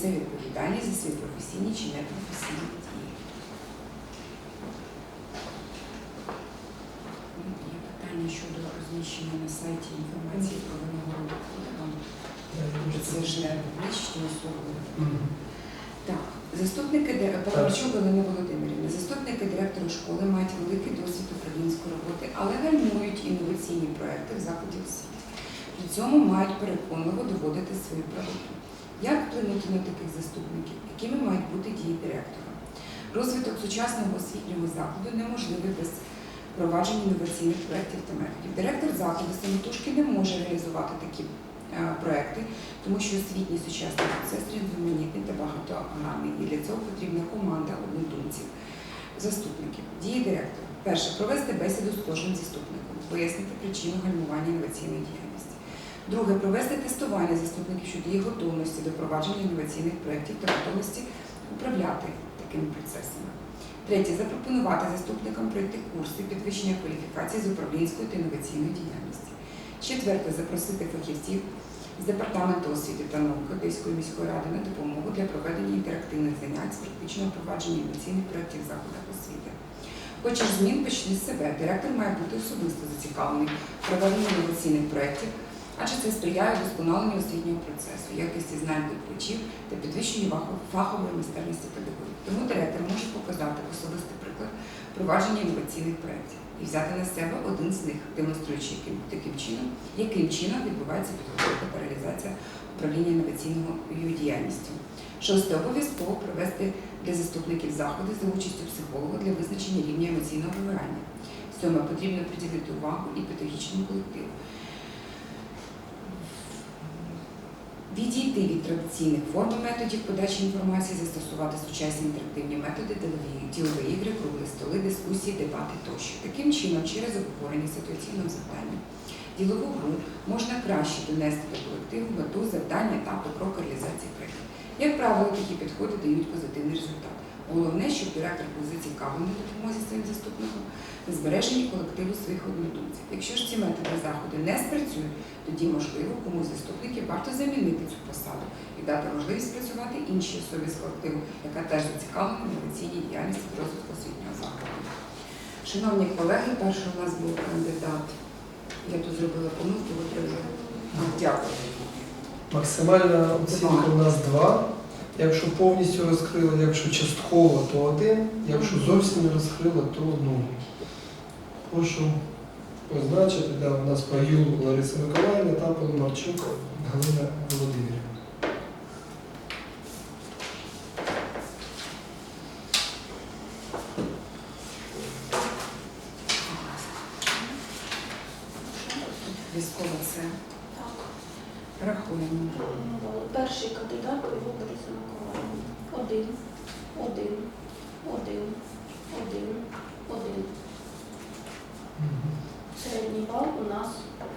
Це відповідальність за свої професійні чи непрофесійні дії. Є питання щодо розміщення на сайті інформації про винагороду. Це ж не публічні особи. Так, заступники ди- Павловичук Галина Володимирівна, заступники директора школи мають великий досвід управлінської роботи, але гальмують інноваційні проекти в закладі освіти. При цьому мають переконливо доводити свою правоту. Як вплинути на таких заступників, якими мають бути дії директора? Розвиток сучасного освітнього закладу неможливий без впровадження інноваційних проєктів та методів. Директор закладу самотужки не може реалізувати такі е, проекти, тому що освітній сучасний процес різноманітний та багатогранний. І для цього потрібна команда однодумців, заступників. Дії директора. Перше, провести бесіду з кожним заступником, пояснити причину гальмування інноваційної діяльності. Друге, провести тестування заступників щодо їх готовності до провадження інноваційних проєктів та готовності управляти такими процесами. Третє, запропонувати заступникам пройти курси підвищення кваліфікації з управлінської та інноваційної діяльності. Четверте, запросити фахівців з департаменту освіти та науки Одеської міської ради на допомогу для проведення інтерактивних занять з практичного впровадження інноваційних проєктів в закладах освіти. Хочеш змін, почни з себе. Директор має бути особисто зацікавлений в проведенні інноваційних проєктів, адже це сприяє вдосконаленню освітнього процесу, якості знань викладачів та підвищенню фахової майстерності педагогів. Тому директор може показати особистий приклад впровадження інноваційних проєктів і взяти на себе один з них, демонструючи таким чином, яким чином відбувається підготовка та реалізація управління інноваційною діяльністю. Шосте обов'язково провести для заступників заходи за участю психолога для визначення рівня емоційного вимирання. Сьоме потрібно приділити увагу і педагогічному колективу. Відійти від традиційних форм методів подачі інформації, застосувати сучасні інтерактивні методи, ділові, ігри, круглі столи, дискусії, дебати тощо. Таким чином, через обговорення ситуаційного завдання, ділову гру можна краще донести до колективу мету завдання та крок реалізації проєкту. Як правило, такі підходи дають позитивний результат. Головне, щоб директор був зацікавлений в допомозі своїм заступникам та збереженні колективу своїх однодумців. Якщо ж ці методи заходи не спрацюють, тоді можливо комусь заступників варто замінити цю посаду і дати можливість працювати іншій особі з колективу, яка теж зацікавлена в інноваційній діяльності в розвитку освітнього закладу. Шановні колеги, перший у нас був кандидат. Я тут зробила помилку. А, Дякую. Максимальна оцінка у нас 2. Якщо повністю розкрила, якщо частково, то один, Якщо зовсім не розкрила, то одну. Прошу позначити, да, у нас Паюл Лариса Миколаївна та Поломарчук Галина Володимирівна. Військова це Так. рахуємо. Ну, Його Бориса Миколаївна. Один, один, один, один, один. Середній бал у нас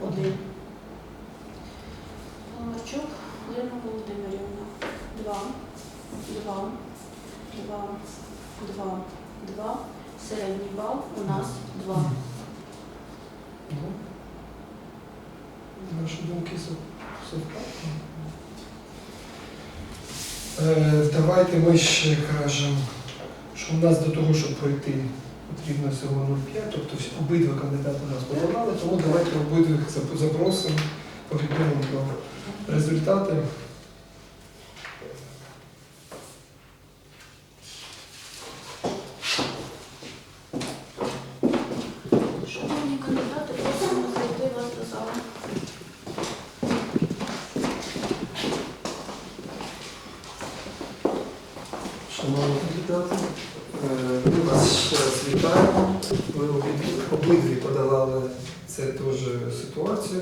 один. Марчук Лена Володимирівна. Два, два, два, два, два. Середній бал у нас два. Наші думки сов- совпадні. Е, Давайте ми ще кажемо, що в нас до того, щоб пройти, потрібно всього 0,5, тобто обидва кандидати нас подавали, тому давайте обидвих запросимо, повідомимо про результати. Шановні кандидати, просимо зайти вас до залу. Шановні кандидати, е, ми вас ще раз вітаємо. Ви обидві, подолали це теж ситуацію.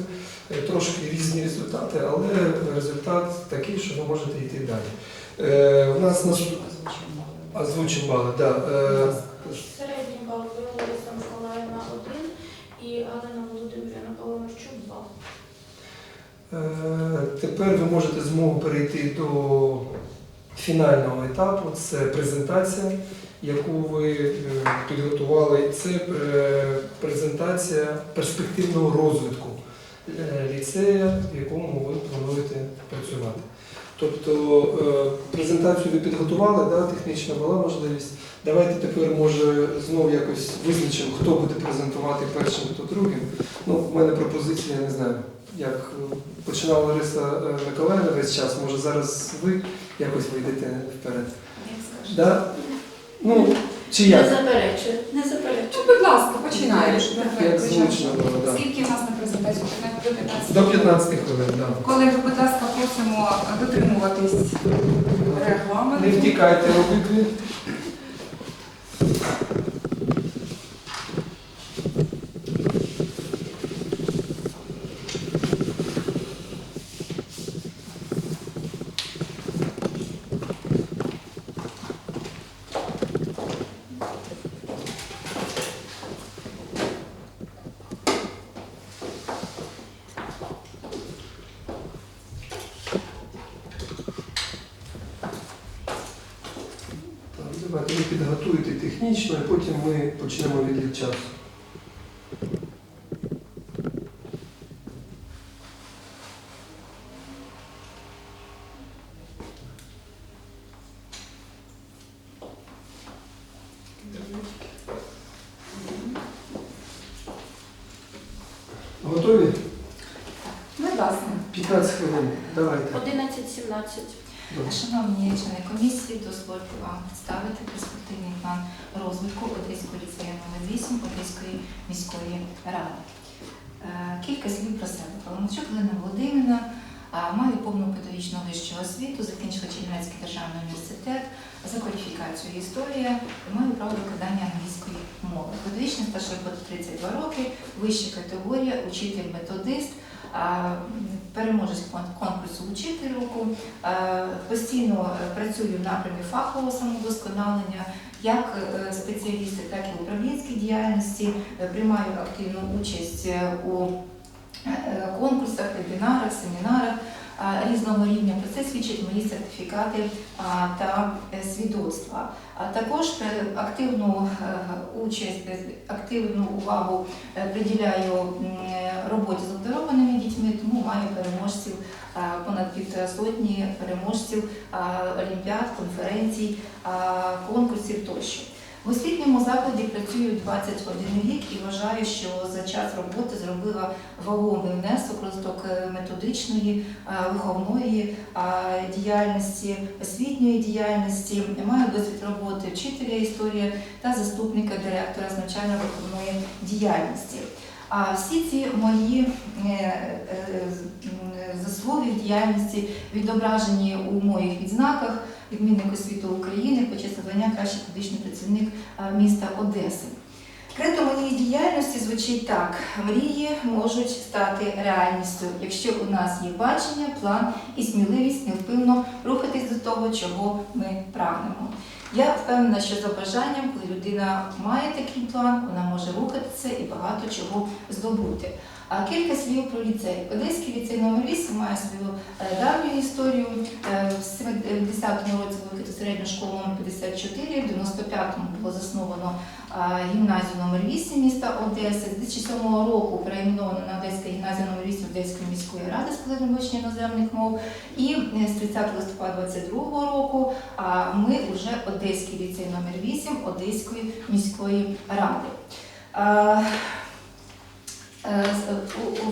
Е, Трошки різні результати, але результат такий, що ви можете йти далі. Е, У нас наш озвучимо бали. Да. е, Середній бал Лариса Миколаївна один і Галина Володимирівна два. Е, Тепер ви можете змогу перейти до фінального етапу. Це презентація, яку ви е, підготували. Це е, презентація перспективного розвитку е, ліцея, в якому ви плануєте працювати. Тобто презентацію ви підготували, да, технічна була можливість. Давайте тепер, може, знов якось визначимо, хто буде презентувати першим, хто другим. Ну, в мене пропозиція, я не знаю, як починала Лариса Миколаївна весь час, може зараз ви якось вийдете вперед. Як скажете. Да? Ну, чи Не заперечую, не заперечую. Ну, будь ласка, починаєш. Як зручно було, так. Скільки в нас на презентацію? 15 до 15? До 15 хвилин, так. Колеги, будь ласка, просимо дотримуватись регламенту. Не втікайте обидві. Так, Давайте ви підготуєте технічно, і потім ми почнемо відлік часу. Готові? Будь ласка. 15 хвилин. Давайте. 11-17. Шановні члени комісії, дозвольте вам представити перспективний план розвитку Одеського ліцею номер 8 Одеської міської ради. Е, Кілька слів про себе. Паламарчук Галина Володимирівна маю повну педагогічну вищу освіту, закінчила Чернівецький державний університет за кваліфікацією історія і маю право викладання англійської мови. Педагогічний стаж роботи 32 роки, вища категорія, учитель-методист, переможець конкурсу Учитель року. Постійно е, працюю в напрямі фахового самовдосконалення, як е, спеціалісти, так і управлінській діяльності. Е, Приймаю активну участь у конкурсах, вебінарах, семінарах різного рівня. Про це свідчать мої сертифікати та е, свідоцтва. Також активну е, участь, активну увагу е, приділяю роботі з обдарованими дітьми, тому маю переможців понад півтора сотні переможців олімпіад, конференцій, конкурсів тощо. В освітньому закладі працюю 21 рік і вважаю, що за час роботи зробила вагомий внесок розвиток е, методичної, виховної діяльності, освітньої діяльності. Маю досвід роботи вчителя історії та заступника директора з навчально-виховної діяльності. А всі ці мої е, е, заслуги в діяльності відображені у моїх відзнаках відмінник освіти України, почесне звання кращий педагогічний працівник е, міста Одеси. Крито моєї діяльності звучить так: мрії можуть стати реальністю, якщо у нас є бачення, план і сміливість невпинно рухатись до того, чого ми прагнемо. Я впевнена, що за бажанням, коли людина має такий план, вона може рухатися і багато чого здобути. А кілька слів про ліцей. Одеський ліцей номер 8 має свою е, давню історію. Е, В 70-му році було відкрито середню школу номер 54, в 95-му було засновано е, гімназію номер 8 міста Одеси. З 2007 року перейменовано на Одеська гімназія номер 8 Одеської міської ради з колегами вивчення іноземних мов. І з 30 листопада 22 року ми вже Одеський ліцей номер 8 Одеської міської ради. Е,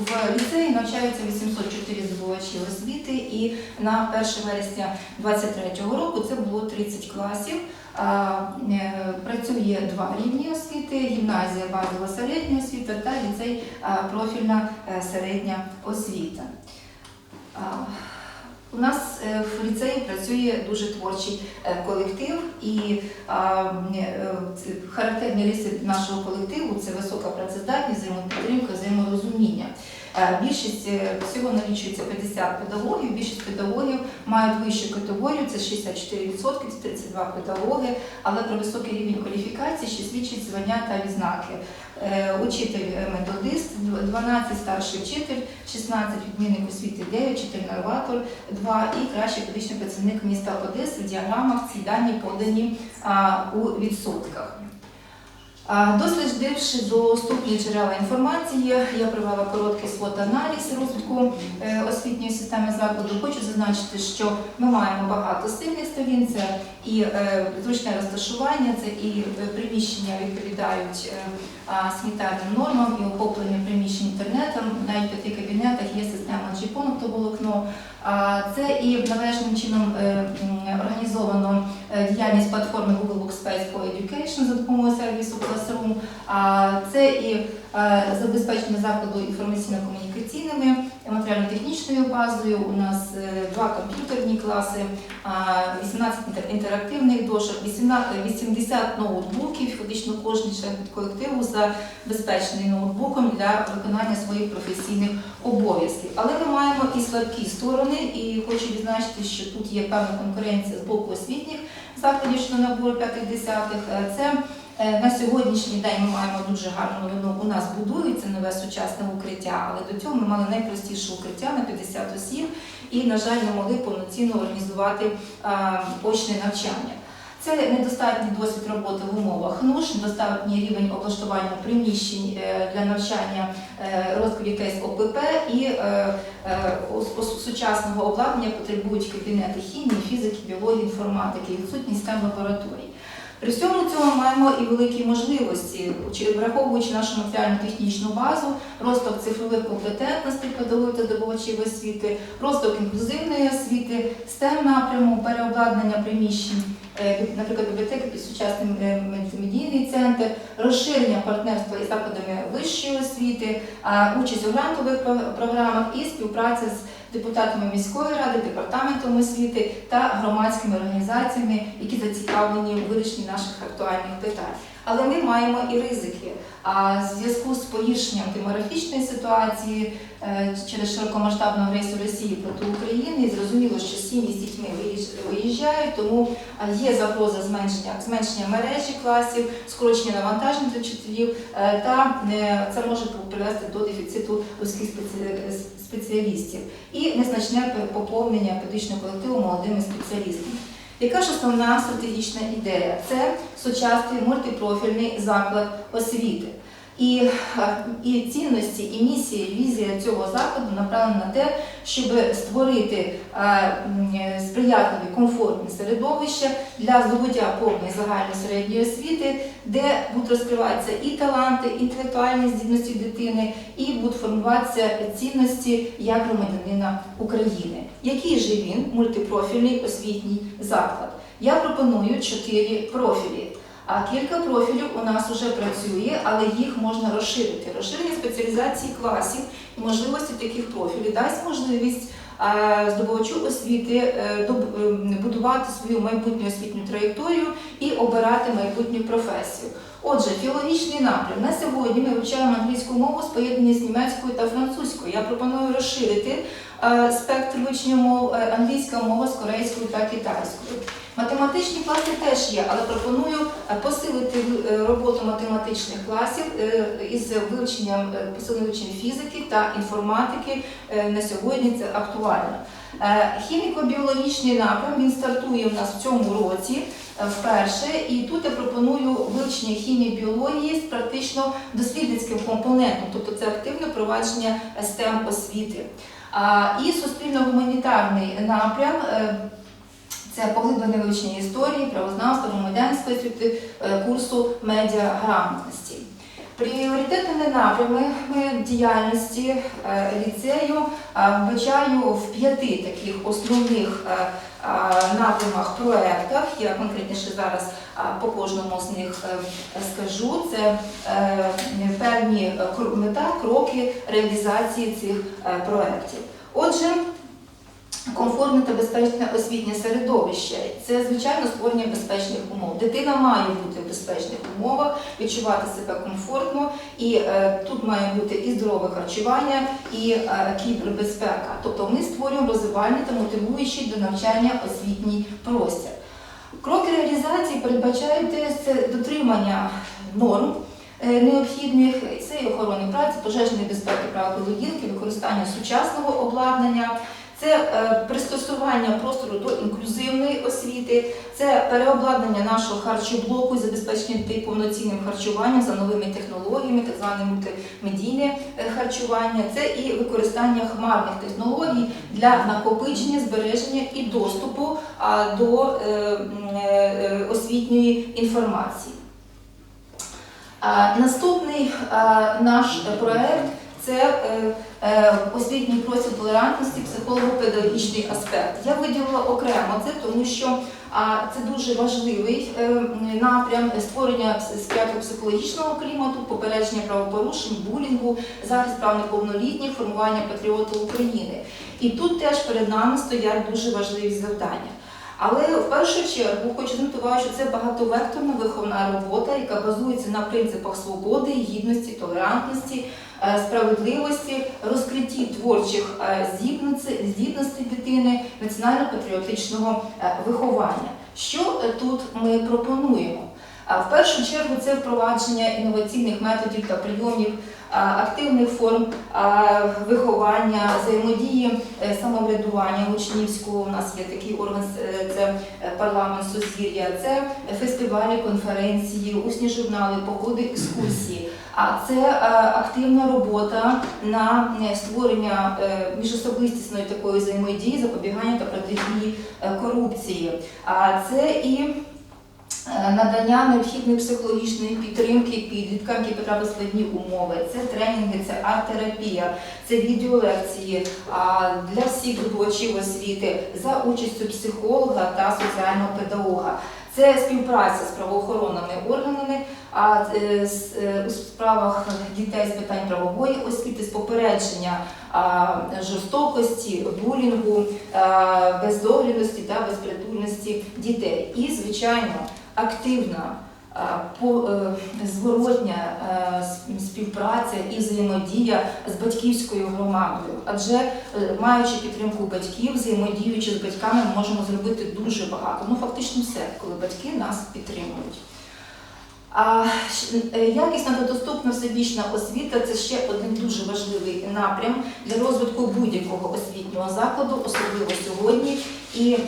В ліцеї навчаються 804 здобувачі освіти, і на 1 вересня 2023 року це було 30 класів. Е, Працює два рівні освіти: гімназія базова середня освіта та ліцей профільна е, середня освіта. У нас е, в ліцеї працює дуже творчий е, колектив, і е, характерні риси нашого колективу це висока працездатність, взаємопідтримка, взаєморозуміння. Е, Більшість е, всього налічується 50 педагогів. Більшість педагогів мають вищу категорію, це 64%, це 32 педагоги, але про високий рівень кваліфікації ще свідчить звання та відзнаки. Е, Учитель е, методист, 12 старший вчитель, 16 відмінник освіти 9, 4 новатор, 2 і кращий педагогічний працівник міста Одеси. В діаграмах ці дані подані у відсотках. Дослідивши доступні джерела інформації, я провела короткий свот-аналіз розвитку е, освітньої системи закладу. Хочу зазначити, що ми маємо багато сильних сторін. Це і е, зручне розташування, це і е, приміщення відповідають санітарним нормам, і охоплення приміщень інтернетом. Навіть в п'яти кабінетах є система GPON, оптоволокно. А, Це і належним чином організовано діяльність платформи Workspace for Education за допомогою сервісу Classroom. Це і е, забезпечення закладу інформаційно-комунікаційними матеріально-технічною базою. У нас е, два комп'ютерні класи, 18 інтерактивних дошок, 80 ноутбуків. Фактично кожен член колективу забезпечений ноутбуком для виконання своїх професійних обов'язків. Але ми маємо і слабкі сторони, і хочу відзначити, що тут є певна конкуренція з боку освітніх закладів щодо набору п'ятих десятих. Е, Це е, на сьогоднішній день ми маємо дуже гарну новину. У нас будується нове сучасне укриття, але до цього ми мали найпростіше укриття на 50 осіб і, на жаль, не могли повноцінно організувати очне навчання. Це недостатній досвід роботи в умовах НУШ, недостатній рівень облаштування приміщень е, для навчання е, розвитку дітей ОПП і е, сучасного обладнання потребують кабінети хімії, фізики, біології, інформатики, відсутність тем лабораторій. При всьому цьому маємо і великі можливості, враховуючи нашу матеріально-технічну базу, розвиток цифрових компетентностей педагогів та здобувачів освіти, розвиток інклюзивної освіти, STEM напряму, переобладнання приміщень, наприклад, бібліотеки під сучасним медійний мультимедійний центр, розширення партнерства із закладами вищої освіти, участь у грантових про- програмах і співпраця з депутатами міської ради, департаментом освіти та громадськими організаціями, які зацікавлені у вирішенні наших актуальних питань. Але ми маємо і ризики. А в зв'язку з погіршенням демографічної ситуації е, через широкомасштабну агресію Росії проти України, зрозуміло, що сім'ї з дітьми виїж- виїжджають, тому е, є загроза зменшення, зменшення мережі класів, скорочення навантажень для вчителів, е, та це може привести до дефіциту вузьких спеці- спеціалістів і незначне поповнення педагогічного колективу молодими спеціалістами. Яка ж основна стратегічна ідея? Це сучасний мультипрофільний заклад освіти. І, е, і цінності, і місія, і візія цього закладу направлена на те, щоб створити е, е, сприятливі, комфортні середовища для здобуття повної загальної середньої освіти, де будуть розкриватися і таланти, і інтелектуальні здібності дитини, і будуть формуватися цінності як громадянина України. Який же він мультипрофільний освітній заклад? Я пропоную чотири профілі. А кілька профілів у нас вже працює, але їх можна розширити. Розширення спеціалізації класів і можливості таких профілів дасть можливість е, здобувачу освіти е, е, будувати свою майбутню освітню траєкторію і обирати майбутню професію. Отже, філологічний напрям. На сьогодні ми вивчаємо англійську мову з поєднання з німецькою та французькою. Я пропоную розширити спектр вивчення мов е, англійська мова з корейською та китайською. Математичні класи теж є, але пропоную е, посилити е, роботу математичних класів е, із вивченням е, посиленням фізики та інформатики. Е, На сьогодні це актуально. Е, Хіміко-біологічний напрям він стартує у нас в цьому році е, вперше, і тут я пропоную вивчення хімії біології з практично дослідницьким компонентом, тобто це активне провадження STEM освіти. І суспільно-гуманітарний напрям. е, це поглиблене вивчення історії, правознавства, громадянської е, курсу медіаграмотності. Пріоритетними напрямами діяльності е, ліцею вбачаю в п'яти таких основних напрямах проєктах. Я конкретніше зараз по кожному з них е, скажу. Це е, певні мета, кроки реалізації цих е, проєктів. Отже, Комфортне та безпечне освітнє середовище це звичайно створення безпечних умов. Дитина має бути в безпечних умовах, відчувати себе комфортно, і е, тут має бути і здорове харчування, і е, кібербезпека. Тобто ми створюємо розвивальний та мотивуючий до навчання освітній простір. Кроки реалізації передбачають дотримання норм. е, Необхідних це і охорони праці, пожежної безпеки, правил поведінки, використання сучасного обладнання, Це е, пристосування простору до інклюзивної освіти, це переобладнання нашого харчоблоку забезпечення дітей повноцінним харчуванням за новими технологіями, так зване мультимедійне е, харчування, це і використання хмарних технологій для накопичення, збереження і доступу до е, освітньої інформації. Наступний наш проект це освітній простір толерантності, психолого-педагогічний аспект. Я виділила окремо це, тому що це дуже важливий е, напрям створення психологічного клімату, попередження правопорушень, булінгу, захист прав неповнолітніх, формування патріоту України. І тут теж перед нами стоять дуже важливі завдання. Але в першу чергу хочу звернути що це багатовекторна виховна робота, яка базується на принципах свободи, гідності, толерантності, е, справедливості, розкритті творчих е, здібностей дитини, національно-патріотичного е, виховання. Що е, тут ми пропонуємо? В першу чергу це впровадження інноваційних методів та прийомів, активних форм виховання, взаємодії е, самоврядування учнівського. У нас є такий орган, е, це е, парламент Сузір'я, це фестивалі, конференції, усні журнали, походи, екскурсії. А це активна робота на створення міжособистісної такої взаємодії, запобігання та протидії корупції. А це і надання необхідної психологічної підтримки підліткам, які потрапили складні умови. Це тренінги, це арт-терапія, це відеолекції для всіх здобувачів освіти за участю психолога та соціального педагога. Це співпраця з правоохоронними органами, а е, е, у справах дітей з питань правової освіти, з попередження жорстокості, булінгу, бездоглядності та безпритульності дітей. І, звичайно, активна а, е, зворотня е, співпраця і взаємодія з батьківською громадою. Адже е, маючи підтримку батьків, взаємодіючи з батьками, ми можемо зробити дуже багато. Ну фактично все, коли батьки нас підтримують. А е, якісна та доступна всебічна освіта це ще один дуже важливий напрям для розвитку будь-якого освітнього закладу, особливо сьогодні. І